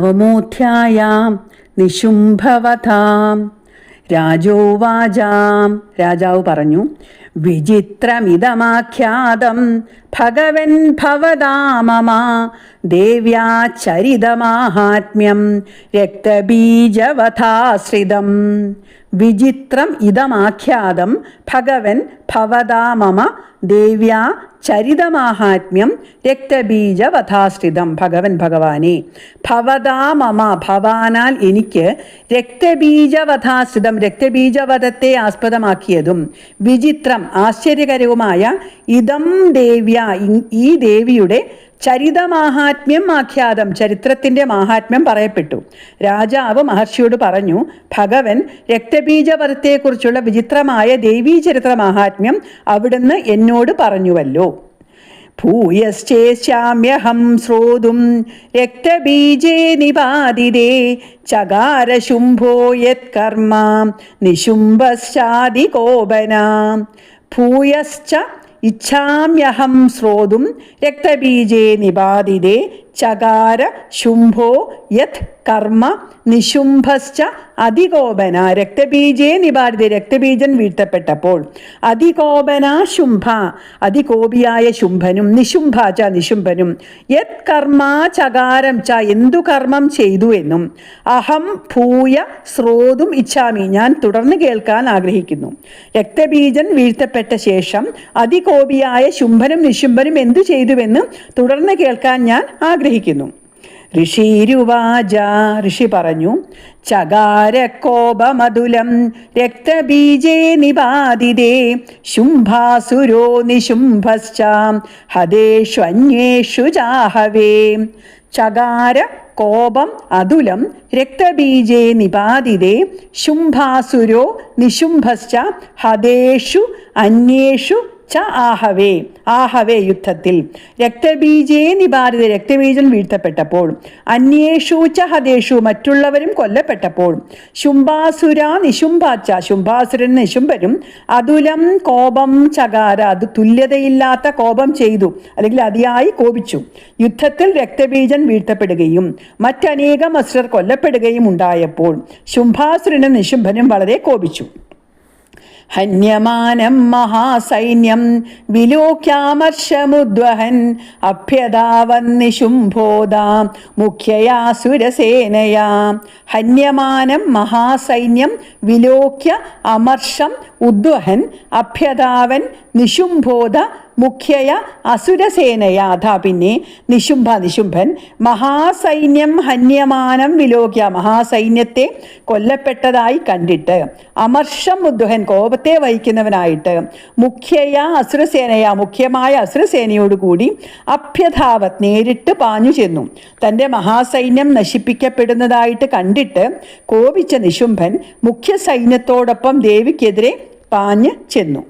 നവമോധ്യായാം നിശുംഭവതാം. രാജോവാചാം. രാജാവ് പറഞ്ഞു വിചിത്രമിതമാഖ്യാതം ഭഗവൻ ഭവതാമമ ദേവ്യാ ചരിതമാഹാത്മ്യം രക്തബീജവഥാശ്രിതം വിചിത്രം ഇതമാഖ്യാതം ഭഗവൻ ഭവതാ മമ ദേവ്യാ ചരിതമാഹാത്മ്യം രക്തബീജവഥാശ്രിതം ഭഗവൻ ഭഗവാനെ ഭവതാ മമ ഭവാനാൽ എനിക്ക് രക്തബീജവഥാശ്രിതം രക്തബീജവധത്തെ ആസ്പദമാക്കിയതും വിചിത്രം ആശ്ചര്യകരവുമായ ഇതം ദേവ്യ ഈ ദേവിയുടെ ചരിതമാഹാത്മ്യം ആഖ്യാതം. ചരിത്രത്തിന്റെ മാഹാത്മ്യം പറയപ്പെട്ടു. രാജാവ് മഹർഷിയോട് പറഞ്ഞു ഭഗവൻ രക്തബീജപരത്തെക്കുറിച്ചുള്ള വിചിത്രമായ ദേവീചരിത്ര മാഹാത്മ്യം അവിടുന്ന് എന്നോട് പറഞ്ഞുവല്ലോ. ഭൂയശ്ചേശ്യാമ്യഹം ശ്രോതും രക്തബീജേ നിപാതിതേ ചകാരശുംഭോ യത്കർമ്മ കോപനാം ഭൂയശ്ച ഇച്ഛാമ്യഹം ശ്രോതും രക്തബീജേ നിപാതിതേ ചകാര ശുംഭോ യത് കർമ്മ നിശുംഭശ്ച അതികോപന. രക്തബീജേ നിപാതിത രക്തബീജൻ വീഴ്ത്തപ്പെട്ടപ്പോൾ അതികോപന ശുംഭ. അതികോപിയായ ശുംഭനും നിശുംഭ ച നിശുംഭനും. യത് കർമ്മ ചകാരം ച. എന്തു കർമ്മം ചെയ്തു എന്നും. അഹം ഭൂയ സ്രോതും ഇച്ഛാമി. ഞാൻ തുടർന്ന് കേൾക്കാൻ ആഗ്രഹിക്കുന്നു. രക്തബീജൻ വീഴ്ത്തപ്പെട്ട ശേഷം അതികോപിയായ ശുംഭനും നിശുംഭനും എന്തു ചെയ്തുവെന്ന് തുടർന്ന് കേൾക്കാൻ ഞാൻ ആഗ്രഹിക്കുന്നു. ഋഷിരുവാച ഋഷി പറഞ്ഞു ചകാരകോപമതുലം രക്തബീജേ നിപാതിതേ ശുംഭാസുരോ നിശുംഭശ്ചാം ഹതേഷ്വന്യേഷു ചാഹവേ ചകാര കോപം അതുലം രക്തബീജേ നിപാതിതേ ശുംഭാസുരോ നിശുംഭശ്ച ഹതേഷു അന്യേഷു ച ആഹവേ ആഹവേ യുദ്ധത്തിൽ. രക്തബീജേ നിബാധിത രക്തബീജം വീഴ്ത്തപ്പെട്ടപ്പോൾ അന്യേഷു ച ഹതേഷു മറ്റുള്ളവരും കൊല്ലപ്പെട്ടപ്പോൾ. ശുംഭാസുര നിശുംഭാച്ച ശുംഭാസുരൻ നിശുംഭരും അതുലം കോപം ചകാര അത് തുല്യതയില്ലാത്ത കോപം ചെയ്തു അല്ലെങ്കിൽ അതിയായി കോപിച്ചു. യുദ്ധത്തിൽ രക്തബീജം വീഴ്ത്തപ്പെടുകയും മറ്റനേകം അസുരർ കൊല്ലപ്പെടുകയും ഉണ്ടായപ്പോൾ ശുംഭാസുരനും നിശുംഭനും വളരെ കോപിച്ചു. ഹന്യമാനം മഹാസൈന്യം വിലോക്യാമർഷമുദ്വഹൻ അഭ്യതാവന്നിശുംഭോദാം മുഖ്യയാ സുരസേനയാ ഹന്യമാനം മഹാസൈന്യം വിലോക്യ അമർഷം ഉദ്വഹൻ അഭ്യതാവൻ നിശുംഭോദ മുഖ്യയ അസുരസേനയാ. അതാ പിന്നെ നിശുംഭ നിശുംഭൻ. മഹാസൈന്യം ഹന്യമാനം വിലോക്യ. മഹാസൈന്യത്തെ കൊല്ലപ്പെട്ടതായി കണ്ടിട്ട് അമർഷം മുദ്ദുഹൻ കോപത്തെ വഹിക്കുന്നവനായിട്ട് മുഖ്യയ അസുരസേനയ. മുഖ്യമായ അസുരസേനയോടുകൂടി അഭ്യധാവത് നേരിട്ട് പാഞ്ഞു ചെന്നു. തന്റെ മഹാസൈന്യം നശിപ്പിക്കപ്പെടുന്നതായിട്ട് കണ്ടിട്ട് കോപിച്ച നിശുംഭൻ മുഖ്യ സൈന്യത്തോടൊപ്പം ദേവിക്കെതിരെ പാഞ്ഞ് ചെന്നു.